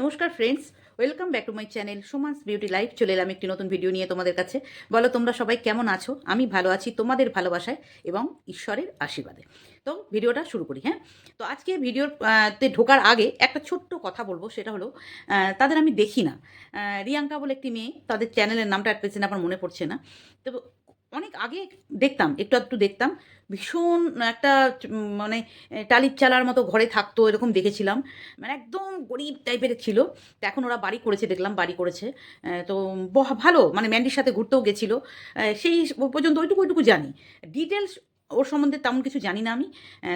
নমস্কার friends welcome back to my channel Suman's beauty life চলে এলাম একটি নতুন ভিডিও নিয়ে তোমাদের কাছে। বলো, তোমরা সবাই কেমন আছো? আমি ভালো আছি, তোমাদের ভালোবাসায় এবং ঈশ্বরের আশীর্বাদে। তো ভিডিওটা শুরু করি হ্যাঁ? তো, আজকে ভিডিওর তে ঢোকার আগে একটা ছোট্ট কথা বলব, সেটা হলো তাদের আমি দেখি না। রিয়াঙ্কা বলে একটি মেয়ে, তাদের চ্যানেলের নামটা অ্যাট আমার মনে পড়ছে না। তো অনেক আগে দেখতাম, একটু একটু দেখতাম। ভীষণ একটা মানে টালির চালার মতো ঘরে থাকতো, এরকম দেখেছিলাম। মানে একদম গরিব টাইপের ছিল। তো এখন ওরা বাড়ি করেছে, দেখলাম বাড়ি করেছে। তো ভালো মানে ম্যান্ডির সাথে ঘুরতেও গেছিল। সেই পর্যন্ত ওইটুকু ওইটুকু জানি। ডিটেলস ওর সম্বন্ধে তেমন কিছু জানি না আমি।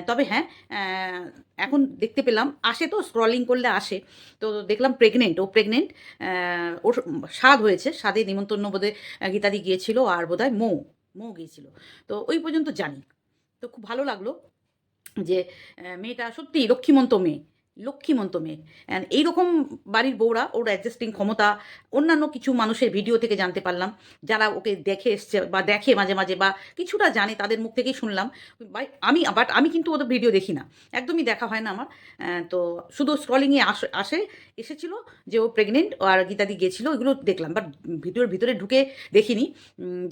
তবে হ্যাঁ এখন দেখতে পেলাম। আসে তো স্ক্রলিং করলে আসে। তো দেখলাম প্রেগনেন্ট ও প্রেগনেন্ট ওর স্বাদ হয়েছে। স্বাদে নিমন্ত্রণ বোধে গীতাদি গিয়েছিল আর বোধহয় মৌ মৌ গিয়েছিল। তো ওই পর্যন্ত জানি। তো খুব ভালো লাগল যে মেয়েটা সত্যি লক্ষ্মীমন্ত মেয়ে। লক্ষ্মীমন্ত মেয়ে এইরকম বাড়ির বউরা, ওর অ্যাডজাস্টিং ক্ষমতা, অন্যান্য কিছু মানুষের ভিডিও থেকে জানতে পারলাম। যারা ওকে দেখে এসছে বা দেখে মাঝে মাঝে বা কিছুটা জানে, তাদের মুখ থেকেই শুনলাম। আমি বাট আমি কিন্তু ওদের ভিডিও দেখি না। একদমই দেখা হয় না আমার। তো শুধু স্ক্রলিংয়ে আসে আসে, এসেছিল যে ও প্রেগনেন্ট আর গীতাদি গিয়েছিল ওইগুলো দেখলাম। বাট ভিডিওর ভিতরে ঢুকে দেখিনি।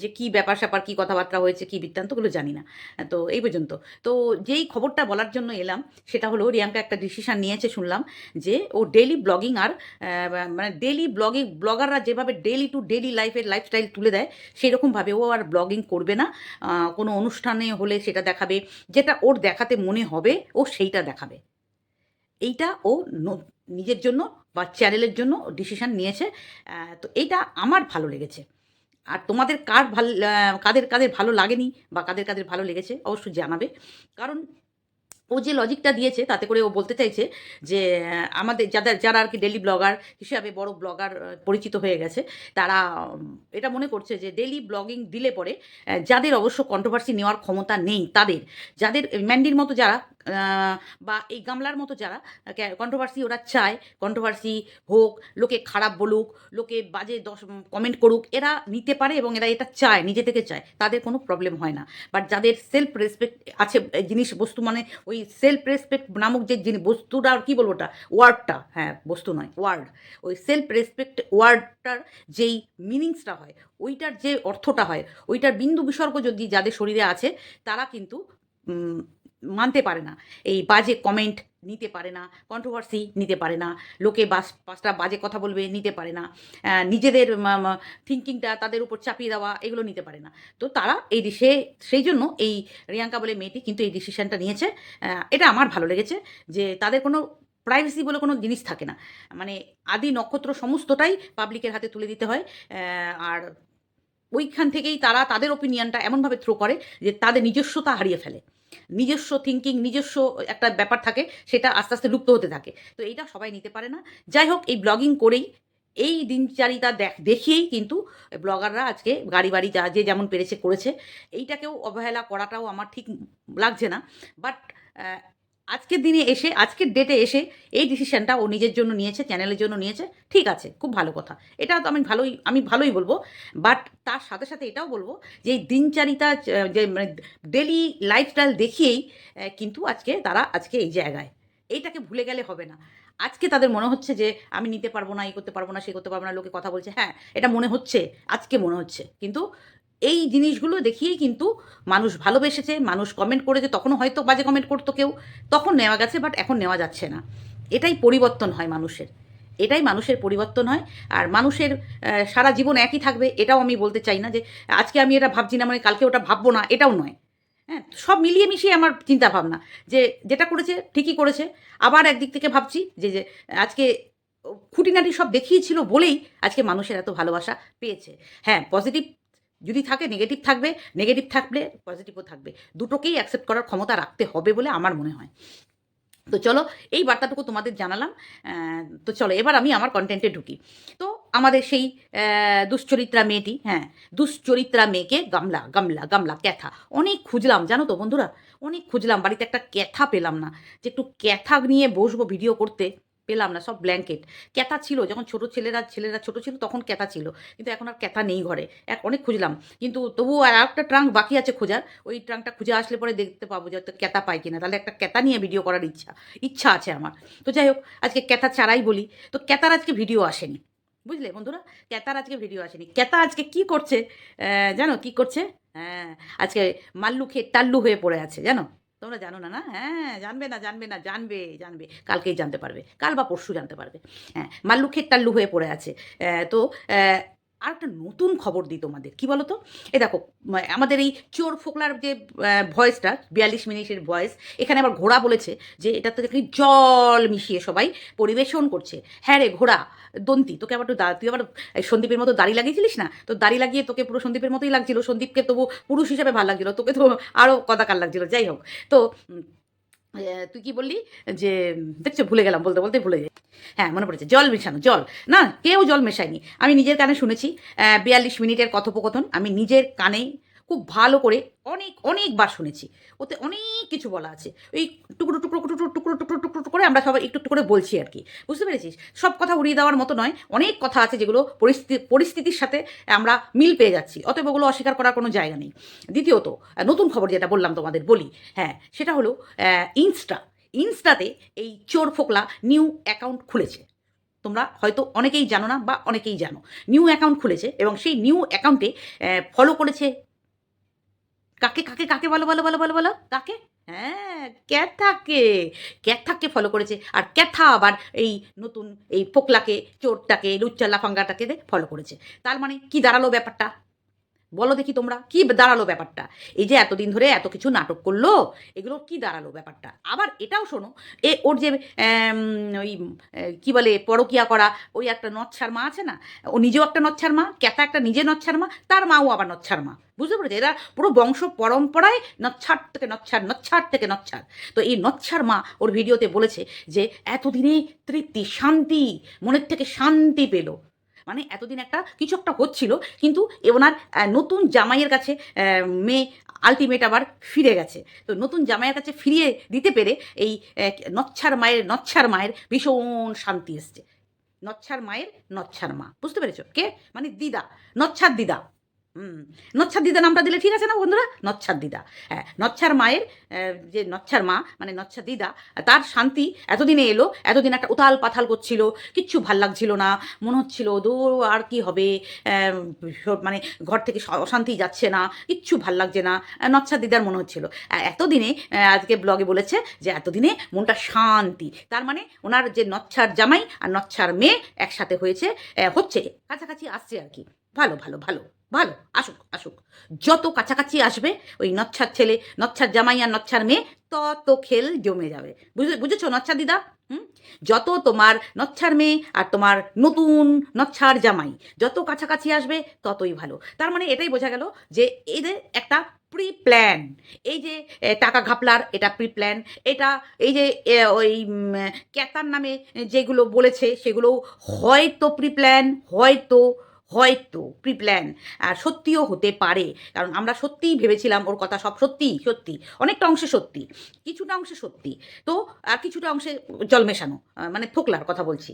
যে কি ব্যাপার স্যাপার কী কথাবার্তা হয়েছে, কী বৃত্তান্তগুলো জানি না। তো এই পর্যন্ত। তো যেই খবরটা বলার জন্য এলাম, সেটা হলো রিয়াঙ্কা একটা ডিসিশন নিয়েছে শুনলাম যে ও ডেলি ব্লগিং আর মানে ডেলি ব্লগিং ব্লগাররা যেভাবে ডেলি টু ডেলি লাইফের লাইফস্টাইল তুলে দেয়, সেরকমভাবে ও আর ব্লগিং করবে না। কোনো অনুষ্ঠানে হলে সেটা দেখাবে, যেটা ওর দেখাতে মনে হবে, ও সেইটা দেখাবে। এইটা ও নিজের জন্য বা চ্যানেলের জন্য ডিসিশন নিয়েছে। তো এইটা আমার ভালো লেগেছে। আর তোমাদের কার ভালো কাদের কাদের ভালো লাগেনি বা কাদের কাদের ভালো লেগেছে, অবশ্যই জানাবে। কারণ ও যে লজিকটা দিয়েছে, তাতে করে ও বলতে চাইছে যে আমাদের যাদের, যারা আর কি ডেলি ব্লগার হিসাবে বড় ব্লগার পরিচিত হয়ে গেছে, তারা এটা মনে করছে যে ডেলি ব্লগিং দিলে পরে যাদের অবশ্য কন্ট্রোভার্সি নেওয়ার ক্ষমতা নেই তাদের, যাদের ম্যান্ডির মতো যারা বা এই গামলার মতো যারা কন্ট্রোভার্সি ওরা চায় কন্ট্রোভার্সি হোক, লোকে খারাপ বলুক, লোকে বাজে দশ কমেন্ট করুক, এরা নিতে পারে এবং এরা এটা চায়, নিজে থেকে চায়, তাদের কোনো প্রবলেম হয় না। বাট যাদের সেলফ রেসপেক্ট আছে জিনিস, বস্তু মানে ওই সেলফ রেসপেক্ট নামক যে জিনিস বস্তুটা আর কী বলব ওটা? ওয়ার্ডটা হ্যাঁ বস্তু নয় ওয়ার্ড ওই সেলফ রেসপেক্ট ওয়ার্ডটার যেই মিনিংসটা হয়, ওইটার যে অর্থটা হয়, ওইটার বিন্দু বিসর্গ যদি যাদের শরীরে আছে, তারা কিন্তু মানতে পারে না। এই বাজে কমেন্ট নিতে পারে না কন্ট্রোভার্সি নিতে পারে না, লোকে বাস পাঁচটা বাজে কথা বলবে নিতে পারে না নিজেদের থিঙ্কিংটা তাদের উপর চাপিয়ে দেওয়া এগুলো নিতে পারে না। তো তারা এই সে, সেই জন্য এই রিয়াঙ্কা বলে মেয়েটি কিন্তু এই ডিসিশানটা নিয়েছে। এটা আমার ভালো লেগেছে যে তাদের কোনো প্রাইভেসি বলে কোনো জিনিস থাকে না। মানে আদি নক্ষত্র সমস্তটাই পাবলিকের হাতে তুলে দিতে হয়। আর ওইখান থেকেই তারা তাদের ওপিনিয়নটা এমনভাবে থ্রো করে যে তাদের নিজস্বতা হারিয়ে ফেলে। নিজস্ব থিঙ্কিং নিজস্ব একটা ব্যাপার থাকে, সেটা আস্তে আস্তে লুপ্ত হতে থাকে। তো এইটা সবাই নিতে পারে না। যাই হোক, এই ব্লগিং করেই, এই দিনচারিতা দেখ, দেখিয়েই কিন্তু ব্লগাররা আজকে গাড়ি বাড়ি যা, যে যেমন পেরেছে করেছে। এইটাকেও অবহেলা করাটাও আমার ঠিক লাগছে না। বাট আজকের দিনে এসে আজকের ডেটে এসে এই ডিসিশনটা ও নিজের জন্য নিয়েছে চ্যানেলের জন্য নিয়েছে, ঠিক আছে, খুব ভালো কথা। এটা তো আমি ভালোই আমি ভালোই বলব বাট তার সাথে সাথে এটাও বলব যে এই দিনচারিতা যে মানে ডেলি লাইফস্টাইল দেখিয়েই কিন্তু আজকে তারা আজকে এই জায়গায়। এইটাকে ভুলে গেলে হবে না। আজকে তাদের মনে হচ্ছে যে আমি নিতে পারব না এই করতে পারব না, সে করতে পারব না, লোকে কথা বলছে হ্যাঁ এটা মনে হচ্ছে, আজকে মনে হচ্ছে। কিন্তু এই জিনিসগুলো দেখিয়েই কিন্তু মানুষ ভালোবেসেছে, মানুষ কমেন্ট করেছে, তখনও হয়তো বাজে কমেন্ট করতো কেউ, তখন নেওয়া গেছে বাট এখন নেওয়া যাচ্ছে না। এটাই পরিবর্তন হয় মানুষের। এটাই মানুষের পরিবর্তন হয়, আর মানুষের সারা জীবন একই থাকবে, এটাও আমি বলতে চাই না যে আজকে আমি এটা ভাবছি না মানে কালকে ওটা ভাববো না, এটাও নয়। হ্যাঁ সব মিলিয়ে মিশিয়ে আমার চিন্তা ভাবনা যে যেটা করেছে ঠিকই করেছে, আবার একদিক থেকে ভাবছি যে যে আজকে খুঁটিনাটি সব দেখিয়েছিল বলেই আজকে মানুষের এত ভালোবাসা পেয়েছে। হ্যাঁ পজিটিভ যদি থাকে নেগেটিভ থাকবে নেগেটিভ থাকলে পজিটিভও থাকবে। দুটোকেই অ্যাকসেপ্ট করার ক্ষমতা রাখতে হবে বলে আমার মনে হয়। তো চলো, এই বার্তাটুকু তোমাদের জানালাম। তো চলো, এবার আমি আমার কন্টেন্টে ঢুকি। তো আমাদের সেই দুশ্চরিত্রা মেয়েটি হ্যাঁ দুশ্চরিত্রা মেয়েকে গামলা গামলা গামলা, ক্যাথা, অনেক খুঁজলাম। জানো তো বন্ধুরা, অনেক খুঁজলাম। বাড়িতে একটা ক্যাথা পেলাম না। যে একটু ক্যাথা নিয়ে বসবো ভিডিও করতে পেলাম না, সব ব্ল্যাঙ্কেট ক্যাথা ছিল, যখন ছোট ছেলেরা ছেলেরা ছোট ছিল তখন ক্যাথা ছিল। কিন্তু এখন আর ক্যাথা নেই ঘরে। এক, অনেক খুঁজলাম। কিন্তু তবুও আর একটা ট্রাঙ্ক বাকি আছে খোঁজার। ওই ট্রাঙ্কটা খুঁজে আসলে পরে দেখতে পাবো যে ক্যাথা পাই কিনা। তাহলে একটা ক্যাথা নিয়ে ভিডিও করার ইচ্ছা ইচ্ছা আছে আমার। তো যাই হোক, আজকে ক্যাথা ছাড়াই বলি। তো ক্যাথার আজকে ভিডিও আসেনি। বুঝলে বন্ধুরা? ক্যাতার আজকে ভিডিও আসেনি। ক্যাতা আজকে কি করছে? জানো কি করছে? হ্যাঁ আজকে মাল্লু খেয়ে টাল্লু হয়ে পড়ে আছে, জানো? তোমরা জানো না না? হ্যাঁ জানবে না জানবে না, জানবে জানবে। কালকেই জানতে পারবে। কাল বা পরশু জানতে পারবে। হ্যাঁ মাল্লু খেট টাল্লু হয়ে পড়ে আছে। তো আর একটা নতুন খবর দিই তোমাদের। কি বলো তো এ দেখো আমাদের এই চোর ফোকলার যে ভয়েসটা, বিয়াল্লিশ মিনিটের ভয়েস, এখানে আবার ঘোড়া বলেছে যে, এটাতে দেখি জল মিশিয়ে সবাই পরিবেশন করছে। হ্যাঁ রে ঘোড়া, দন্তি, তোকে আবার তুই আবার সন্দীপের মতো দাড়ি লাগিয়েছিলিস না? তো দাড়ি লাগিয়ে তোকে পুরো সন্দীপের মতোই লাগছিল, সন্দীপকে তবু পুরুষ হিসাবে ভালো লাগছিল, তোকে তো আরও কদাকার লাগছিল, যাই হোক। তো তুই কি বললি? যে, দেখছ, ভুলে গেলাম বলতে বলতে ভুলে যাই হ্যাঁ মনে পড়েছে, জল মেশানো, জল। না, কেউ জল মেশায়নি। আমি নিজের কানে শুনেছি বিয়াল্লিশ মিনিটের কথোপকথন। আমি নিজের কানে খুব ভালো করে অনেক অনেকবার শুনেছি। ওতে অনেক কিছু বলা আছে। ওই টুকরো টুকরো টুকরো টুকরো টুকরো টুকরো টুকরো করে আমরা সবাই একটু একটু করে বলছি আর কি। বুঝতে পেরেছিস? সব কথা উড়িয়ে দেওয়ার মতো নয়। অনেক কথা আছে যেগুলো পরিস্থিতি পরিস্থিতির সাথে আমরা মিল পেয়ে যাচ্ছি। অতএব ওগুলো অস্বীকার করার কোনো জায়গা নেই। দ্বিতীয়ত নতুন খবর যেটা বললাম তোমাদের, বলি। হ্যাঁ সেটা হলো ইনস্টা। ইনস্টাতে এই চোর ফোকলা নিউ অ্যাকাউন্ট খুলেছে। তোমরা হয়তো অনেকেই জানো না বা অনেকেই জানো। নিউ অ্যাকাউন্ট খুলেছে এবং সেই নিউ অ্যাকাউন্টে ফলো করেছে কাকে কাকে কাকে বলো বলো বলো বলো বলো? কাকে? হ্যাঁ ক্যাথাকে। ক্যাথাকে ফলো করেছে। আর ক্যাথা আবার এই নতুন এই পোকলাকে, চোরটাকে, লুচ্চা লাফাঙ্গাটাকে ফলো করেছে। তার মানে কি দাঁড়াল ব্যাপারটা? বলো দেখি তোমরা, কি দাঁড়াল ব্যাপারটা? এই যে এতদিন ধরে এত কিছু নাটক করল, এগুলো কি দাঁড়াল ব্যাপারটা? আবার এটাও শোনো, এ ওর যে ওই কি বলে, পরকিয়া করা, ওই একটা নচ্ছার মা আছে না, ও নিজেও একটা নচ্ছার মা ক্যাতা একটা নিজে নচ্ছার মা তার মাও আবার নচ্ছার মা বুঝতে পেরেছে? এরা পুরো বংশ পরম্পরায় নচ্ছার থেকে নচ্ছার নচ্ছার থেকে নচ্ছার তো এই নচ্ছার মা ওর ভিডিওতে বলেছে যে, এতদিনে তৃপ্তি, শান্তি, মনের থেকে শান্তি পেল। মানে এতদিন একটা কিছু একটা হচ্ছিল, কিন্তু ওনার নতুন জামাইয়ের কাছে মেয়ে আলটিমেট আবার ফিরে গেছে। তো নতুন জামাইয়ের কাছে ফিরিয়ে দিতে পেরে এই নচ্ছার মায়ের নচ্ছার মায়ের ভীষণ শান্তি এসছে। নচ্ছার মায়ের নচ্ছার মা। বুঝতে পেরেছ? কে? মানে দিদা, নচ্ছার দিদা। নচ্ছার দিদা নামটা দিলে ঠিক আছে না বন্ধুরা? নচ্ছার দিদা। হ্যাঁ নচ্ছার মায়ের যে নচ্ছার মা মানে নচ্ছার দিদা, তার শান্তি এতদিনে এলো, এতদিন একটা উতাল পাথাল করছিল, কিচ্ছু ভালো লাগছিল না, মনে হচ্ছিল, দূর আর কি হবে? মানে ঘর থেকে অশান্তি যাচ্ছে না, কিচ্ছু ভালো লাগছে না। নচ্ছার দিদার মনে হচ্ছিল। এতদিনে আজকে ব্লগে বলেছে যে এতদিনে মনটা শান্তি। তার মানে ওনার যে নচ্ছার জামাই আর নচ্ছার মেয়ে একসাথে হয়েছে হচ্ছে, কাছাকাছি আসছে আর কি। ভালো ভালো ভালো। ভালো, আসুক আসুক। যত কাছাকাছি আসবে, ওই নচ্ছার ছেলে, নচ্ছার জামাই আর নচ্ছার মেয়ে, তত খেল জমে যাবে। বুঝে বুঝেছ নচ্ছার দিদা? হুম? যত তোমার নচ্ছার মেয়ে আর তোমার নতুন নচ্ছার জামাই, যত কাছাকাছি আসবে, ততই ভালো। তার মানে এটাই বোঝা গেল যে এদের একটা প্রি প্ল্যান এই যে টাকা ঘাপলার এটা প্রি প্ল্যান এটা এই যে ওই ক্যাতার নামে যেগুলো বলেছে সেগুলো হয়তো প্রি প্ল্যান হয়তো হয়তো প্রি প্ল্যান আর সত্যিও হতে পারে। কারণ আমরা সত্যিই ভেবেছিলাম ওর কথা সব সত্যি সত্যি। অনেকটা অংশে সত্যি, কিছুটা অংশে সত্যি। তো, আর কিছুটা অংশে জল মেশানো মানে ফোকলার কথা বলছি।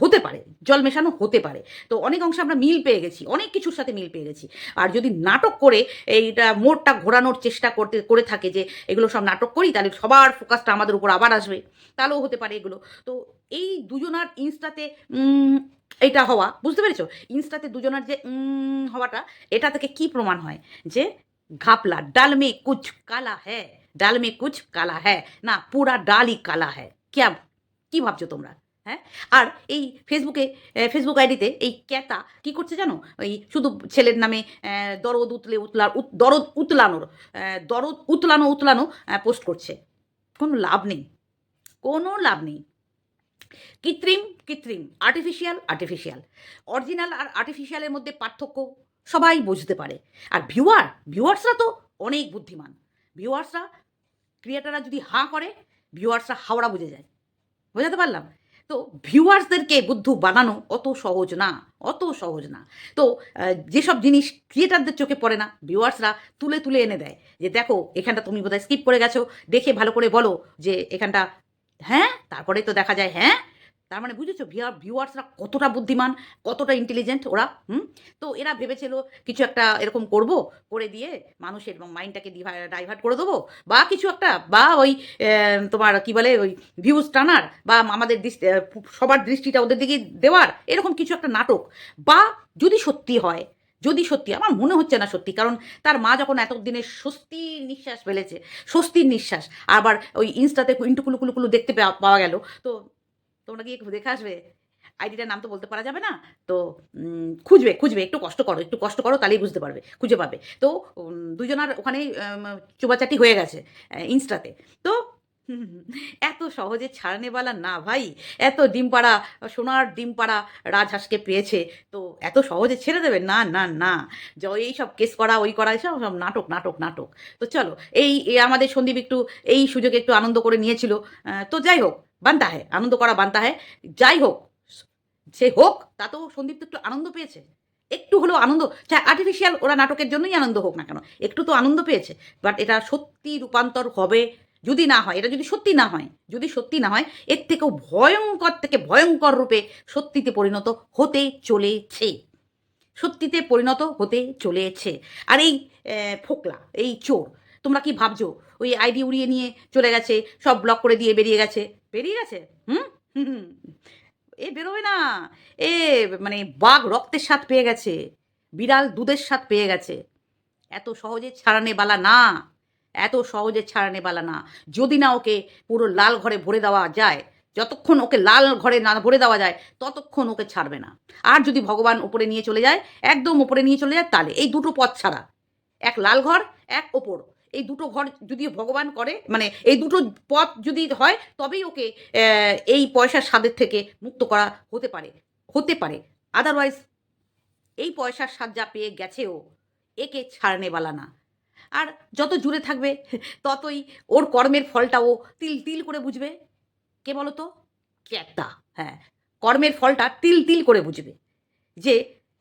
হতে পারে, জল মেশানো হতে পারে। তো অনেক অংশে আমরা মিল পেয়ে গেছি, অনেক কিছুর সাথে মিল পেয়ে গেছি। আর যদি নাটক করে এইটা মোড়টা ঘোরানোর চেষ্টা করতে, করে থাকে যে এগুলো সব নাটক করি, তাহলে সবার ফোকাসটা আমাদের উপর আবার আসবে। তাহলেও হতে পারে এগুলো। তো এই দুজনার ইনস্টাতে এটা হওয়া, বুঝতে পেরেছ? ইনস্টাতে দুজনার যে হওয়াটা, এটা থেকে কি প্রমাণ হয়? যে ঘাপলা, ডাল মে কুচ কালা হ্যাঁ ডাল মে কুচ কালা হ্যাঁ না, পুরা ডালই কালা হ্যাঁ ক্যা, কি ভাবছ তোমরা? হ্যাঁ? আর এই ফেসবুকে ফেসবুক আইডিতে এই ক্যাতা কি করছে জানো? এই শুধু ছেলের নামে দরদ উতলে উতলা, উত- দরদ উতলানোর দরদ উতলানো উতলানো পোস্ট করছে। কোনো লাভ নেই। কোনো লাভ নেই। কৃত্রিম কৃত্রিম আর্টিফিশিয়াল আর্টিফিশিয়াল অরিজিনাল আর আর্টিফিশিয়ালের মধ্যে পার্থক্য সবাই বুঝতে পারে। আর ভিউয়ার ভিউয়ার্সরা তো অনেক বুদ্ধিমান। ভিউয়ার্সরা ক্রিয়েটাররা যদি হাঁ করে ভিউয়ার্সরা হাওড়া বুঝে যায়। বোঝাতে পারলাম? তো ভিউয়ার্সদেরকে বুদ্ধু বানানো অত সহজ না, অত সহজ না। তো যেসব জিনিস ক্রিয়েটারদের চোখে পড়ে না ভিউয়ার্সরা তুলে তুলে এনে দেয়। যে দেখো, এখানটা তুমি বোধহয় স্কিপ করে গেছো, দেখে ভালো করে বলো যে এখানটা হ্যাঁ? তারপরে তো দেখা যায় হ্যাঁ? তার মানে বুঝেছ? ভিউয়ার ভিউয়ার্সরা কতটা বুদ্ধিমান, কতটা ইন্টেলিজেন্ট ওরা, হুম? তো এরা ভেবেছিল কিছু একটা এরকম করব, করে দিয়ে মানুষের মাইন্ডটাকে ডাইভার্ট করে দেবো, বা কিছু একটা, বা ওই তোমার কি বলে, ওই ভিউজ টানার, বা আমাদের দৃষ্টি সবার দৃষ্টিটা ওদের দিকে দেওয়ার, এরকম কিছু একটা নাটক, বা যদি সত্যি হয় যদি সত্যি, আমার মনে হচ্ছে না সত্যি, কারণ তার মা যখন এতদিনের স্বস্তির নিঃশ্বাস ফেলেছে, স্বস্তির নিঃশ্বাস, আবার ওই ইনস্টাতে ইন্টু কুলু কুলু কুলু দেখতে পাওয়া- গেল, তো তোমরা গিয়ে দেখে আসবে, আইডিটার নাম তো বলতে পারা যাবে না, তো খুঁজবে খুঁজবে, একটু কষ্ট করো, একটু কষ্ট করো, তাহলেই বুঝতে পারবে, খুঁজে পাবে, তো দুজনার ওখানেই চোবাচাটি হয়ে গেছে ইনস্টাতে, তো এত সহজে ছাড়নেওয়ালা না ভাই। এত ডিম পাড়া, সোনার ডিম পাড়া রাজহাঁসকে পেয়েছে। তো এত সহজে ছেড়ে দেবে? না না না। য এই সব কেস করা, ওই করা এসব সব নাটক নাটক নাটক। তো চলো, এই আমাদের সন্দীপ একটু, এই সুযোগে একটু আনন্দ করে নিয়েছিল। তো যাই হোক, বানতা হয় আনন্দ করা বানতা হয় যাই হোক সে হোক তাতেও সন্দীপ তো একটু আনন্দ পেয়েছে। একটু হলেও আনন্দ চাই আর্টিফিশিয়াল ওরা নাটকের জন্যই আনন্দ হোক না কেন, একটু তো আনন্দ পেয়েছে। বাট এটা সত্যি রূপান্তর হবে যদি না হয়, এটা যদি সত্যি না হয়, যদি সত্যি না হয়, এর থেকেও ভয়ঙ্কর থেকে ভয়ঙ্কর রূপে সত্যিতে পরিণত হতে চলেছে। সত্যিতে পরিণত হতে চলেছে। আর এই ফোকলা, এই চোর, তোমরা কি ভাবছ, ওই আইডি উড়িয়ে নিয়ে চলে গেছে, সব ব্লক করে দিয়ে বেরিয়ে গেছে? বেরিয়ে গেছে? হুম। এ বেরোবে না। এ মানে বাঘ রক্তের স্বাদ পেয়ে গেছে, বিড়াল দুধের স্বাদ পেয়ে গেছে। এত সহজে ছাড়ানে বালা না। এত সহজে ছাড়ানে বালা না। যদি না ওকে পুরো লাল ঘরে ভরে দেওয়া যায়, যতক্ষণ ওকে লাল ঘরে না ভরে দেওয়া যায়, ততক্ষণ ওকে ছাড়বে না। আর যদি ভগবান উপরে নিয়ে চলে যায়, একদম উপরে নিয়ে চলে যায়, তাহলে এই দুটো পথ ছাড়া। এক লাল ঘর, এক ওপর। এই দুটো ঘর যদি ভগবান করে মানে এই দুটো পথ যদি হয়, তবেই ওকে এই পয়সার স্বাদের থেকে মুক্ত করা হতে পারে হতে পারে। আদারওয়াইজ এই পয়সার স্বাদ যা পেয়ে গেছে ও, একে ছাড়নেওয়ালা না। আর যত জুড়ে থাকবে, ততই ওর কর্মের ফলটাও তিল তিল করে বুঝবে। কে বলো তো? ক্যাতা হ্যাঁ। কর্মের ফলটা তিল তিল করে বুঝবে। যে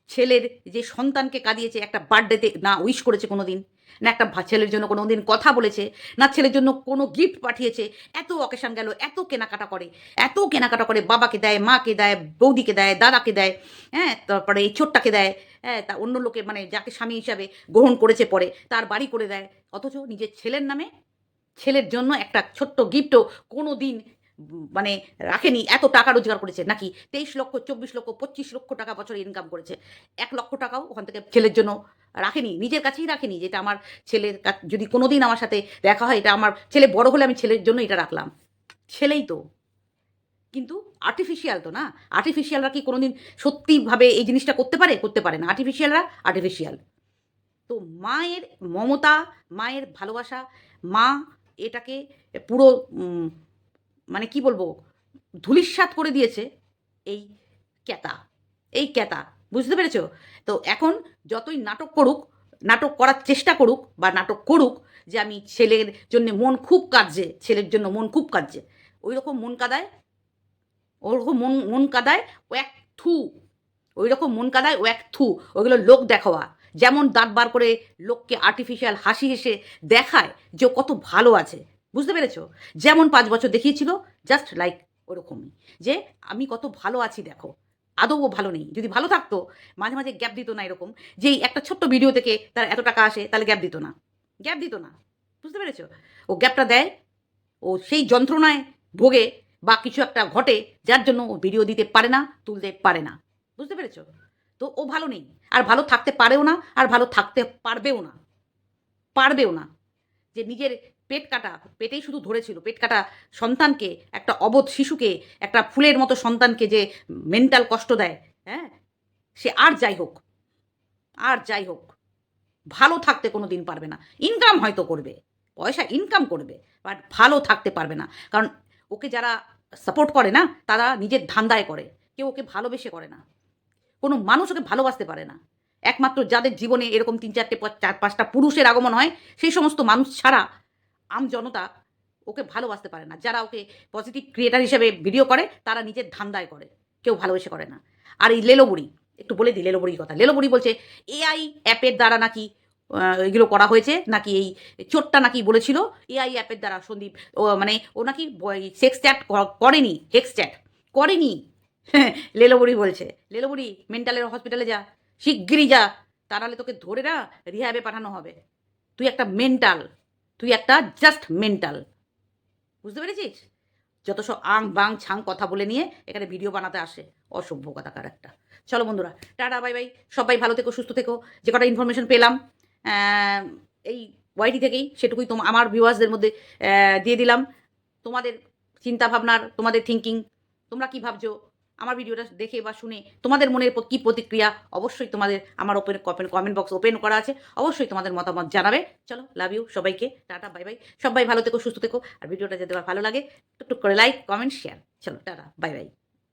ছেলের যে সন্তানকে কাঁদিয়েছে, একটা বার্থডেতে না উইশ করেছে কোনো দিন না একটা ছেলের জন্য কোনো দিন কথা বলেছে, না ছেলের জন্য কোনো গিফট পাঠিয়েছে, এত অকেশন গেল, এত কেনাকাটা করে, এত কেনাকাটা করে বাবাকে দেয়, মাকে দেয়, বৌদিকে দেয়, দাদাকে দেয় হ্যাঁ তারপরে এই ছোট্টাকে দেয় হ্যাঁ তা অন্য লোকে মানে যাকে স্বামী হিসাবে গ্রহণ করেছে পরে, তার বাড়ি করে দেয়, অথচ নিজের ছেলের নামে ছেলের জন্য একটা ছোট্ট গিফটও কোনো দিন মানে রাখেনি, এত টাকা রোজগার করেছে, নাকি তেইশ লক্ষ, চব্বিশ লক্ষ, পঁচিশ লক্ষ টাকা বছরে ইনকাম করেছে। এক লক্ষ টাকাও ওখান থেকে ছেলের জন্য রাখেনি, নিজের কাছেই রাখেনি, যেটা আমার ছেলের যদি কোনো দিন আমার সাথে দেখা হয়, এটা আমার ছেলে বড় হলে আমি ছেলের জন্য এটা রাখলাম। ছেলেই তো। কিন্তু আর্টিফিশিয়াল তো না? আর্টিফিশিয়ালরা কি কোনোদিন সত্যিভাবে এই জিনিসটা করতে পারে? করতে পারে না। আর্টিফিশিয়ালরা আর্টিফিশিয়াল তো মায়ের মমতা, মায়ের ভালোবাসা, মা এটাকে পুরো মানে কি বলব? ধুলিস্বাত করে দিয়েছে এই ক্যাতা এই ক্যাতা, বুঝতে পেরেছ? তো এখন যতই নাটক করুক, নাটক করার চেষ্টা করুক বা নাটক করুক যে আমি ছেলের জন্য মন খুব কাঁদছে, ছেলের জন্য মন খুব কাঁদছে ওই রকম মন কাদায়, ওরকম মন মন কাদায় ও এক থু ওই রকম মন কাদায় ও এক থু ওইগুলো লোক দেখাওয়া। যেমন দাঁত বার করে লোককে আর্টিফিশিয়াল হাসি হেসে দেখায় যে কত ভালো আছে। বুঝতে পেরেছ? যেমন পাঁচ বছর দেখিয়েছিল জাস্ট লাইক ওরকমই। যে আমি কত ভালো আছি, দেখো। আদৌ ও ভালো নেই। যদি ভালো থাকতো, মাঝে মাঝে গ্যাপ দিত না এরকম, যে একটা ছোট্ট ভিডিও থেকে তার এত টাকা আসে, তাহলে গ্যাপ দিত না। গ্যাপ দিত না। বুঝতে পেরেছ? ও গ্যাপটা দেয়, ও সেই যন্ত্রণায় ভোগে বা কিছু একটা ঘটে, যার জন্য ও ভিডিও দিতে পারে না, তুলতে পারে না। বুঝতে পেরেছ? তো ও ভালো নেই। আর ভালো থাকতে পারেও না, আর ভালো থাকতে পারবেও না। পারবেও না। যে নিজের পেট কাটা, পেটেই শুধু ধরেছিল, পেট কাটা সন্তানকে, একটা অবোধ শিশুকে, একটা ফুলের মতো সন্তানকে যে মেন্টাল কষ্ট দেয় হ্যাঁ? সে আর যাই হোক, আর যাই হোক, ভালো থাকতে কোনো দিন পারবে না। ইনকাম হয়তো করবে, পয়সা ইনকাম করবে বাট ভালো থাকতে পারবে না। কারণ ওকে যারা সাপোর্ট করে না, তারা নিজের ধান্দায় করে, কেউ ওকে ভালোবেসে করে না। কোনো মানুষ ওকে ভালোবাসতে পারে না। একমাত্র যাদের জীবনে এরকম তিন চারটে চার পাঁচটা পুরুষের আগমন হয়, সেই সমস্ত মানুষ ছাড়া আম জনতা ওকে ভালোবাসতে পারে না। যারা ওকে পজিটিভ ক্রিয়েটার হিসেবে ভিডিও করে, তারা নিজের ধান্দায় করে। কেউ ভালোবেসে করে না। আর এই লেলোবুড়ি, একটু বলে দিই লেলোবুড়ির কথা। লেলোবুড়ি বলছে এআই অ্যাপের দ্বারা নাকি এগুলো করা হয়েছে, নাকি এই চোটটা নাকি বলেছিল এআই অ্যাপের দ্বারা সন্দীপ, ও মানে ও নাকি সেক্স চ্যাট করেনি হেক্স চ্যাট করেনি। লেলোবুড়ি বলছে, লেলোবুড়ি মেন্টালের হসপিটালে যা, শিগগিরই যা, তা তোকে ধরে না রিহাবে পাঠানো হবে। তুই একটা মেন্টাল তুই একটা জাস্ট মেন্টাল বুঝতে পেরেছিস? যত সব আং বাং ছাং কথা বলে নিয়ে এখানে ভিডিও বানাতে আসে। অসভ্য কথাকার একটা। চলো বন্ধুরা, টাটা বাই বাই সবাই ভালো থেকো, সুস্থ থেকো। যে কটা ইনফরমেশন পেলাম এই ওয়াইটি থেকেই সেটুকুই তোমার আমার ভিউয়ার্সদের মধ্যে দিয়ে দিলাম। তোমাদের চিন্তা ভাবনার তোমাদের থিঙ্কিং তোমরা কি ভাবছ? আমার ভিডিওটা দেখে বা শুনে তোমাদের মনের কি প্রতিক্রিয়া? অবশ্যই তোমাদের আমার ওপেন কপেন কমেন্ট বক্স ওপেন করা আছে। অবশ্যই তোমাদের মতামত জানাবে। চলো লাভ ইউ সবাইকে। টাটা বাই বাই সবাই ভালো থেকো, সুস্থ থেকো। আর ভিডিওটা যদি ভালো লাগে, টুকটুক করে লাইক কমেন্ট শেয়ার চলো, টাটা বাই বাই